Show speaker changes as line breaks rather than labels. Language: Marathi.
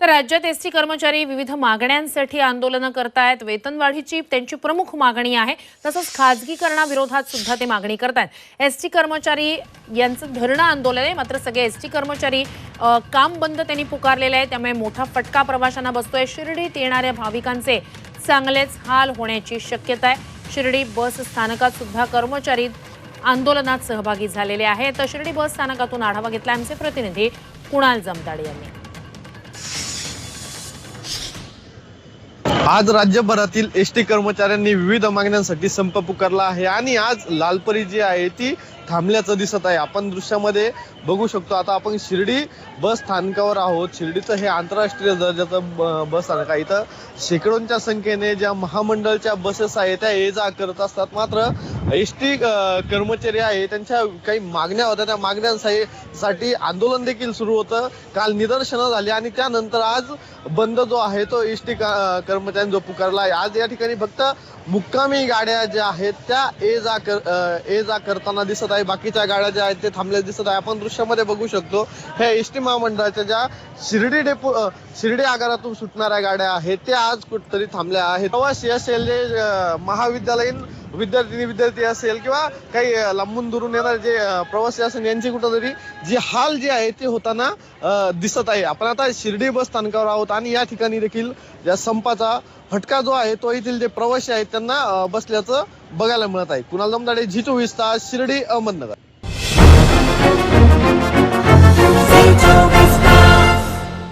तर राज्यात एस टी कर्मचारी विविध मागण्यांसाठी आंदोलनं करतायत. वेतनवाढीची त्यांची प्रमुख मागणी आहे. तसंच खाजगीकरणाविरोधात सुद्धा ते मागणी करतायत. एस टी कर्मचारी यांचं धरणं आंदोलन आहे. मात्र सगळे एस टी कर्मचारी काम बंद त्यांनी पुकारलेलं आहे. त्यामुळे मोठा फटका प्रवाशांना बसतोय. शिर्डीत येणाऱ्या भाविकांचे चांगलेच हाल होण्याची शक्यता आहे. शिर्डी बस स्थानकात सुद्धा कर्मचारी आंदोलनात सहभागी झालेले आहेत. तर शिर्डी बस स्थानकातून आढावा घेतला आमचे प्रतिनिधी कुणाल जमदाडे यांनी.
आज राज्यभरातील एस टी कर्मचाऱ्यांनी विविध मागण्यांसाठी संप पुकारला आहे. आणि आज लालपरी जी आहे ती थांबल्याचं दिसत आहे. आपण दृश्यामध्ये बघू शकतो आता आपण शिर्डी बस स्थानकावर आहोत. शिर्डीचं हे आंतरराष्ट्रीय दर्जाचं ब- बस स्थानक आहे. इथं शेकडोंच्या संख्येने ज्या महामंडळच्या बसेस आहेत त्या ये जा करत असतात. मात्र एस टी कर्मचारी आहे त्यांच्या काही मागण्या होत्या. त्या मागण्यांसाठी आंदोलन देखील सुरू होतं. काल निदर्शनं झाली आणि त्यानंतर आज बंद जो आहे तो एस टी कर्मचाऱ्यांनी जो पुकारला आहे. आज या ठिकाणी फक्त मुक्कामी गाड्या ज्या आहेत त्या ये जा कर ये जा करताना दिसत आहे. बाकीच्या गाड्या ज्या आहेत ते थांबल्या दिसत आहे. आपण दृश्यामध्ये बघू शकतो ह्या एस टी महामंडळाच्या ज्या शिर्डी डेपो शिर्डी आगारातून सुटणाऱ्या गाड्या आहेत त्या आज कुठतरी थांबल्या आहेत. प्रवास एस जे ए महाविद्यालयीन विद्यार्थिनी विद्यार्थी असेल किंवा काही लांबून दुरून येणारे जे प्रवासी असेल यांची कुठंतरी जे हाल जे आहे ते होताना दिसत आहे. आपण आता शिर्डी बस स्थानकावर आहोत आणि या ठिकाणी देखील या संपाचा फटका जो आहे तो येथील जे प्रवासी आहेत त्यांना बसल्याचं बघायला मिळत आहे. कुणाल दमदाडे झी चोवीस तास शिर्डी अहमदनगर.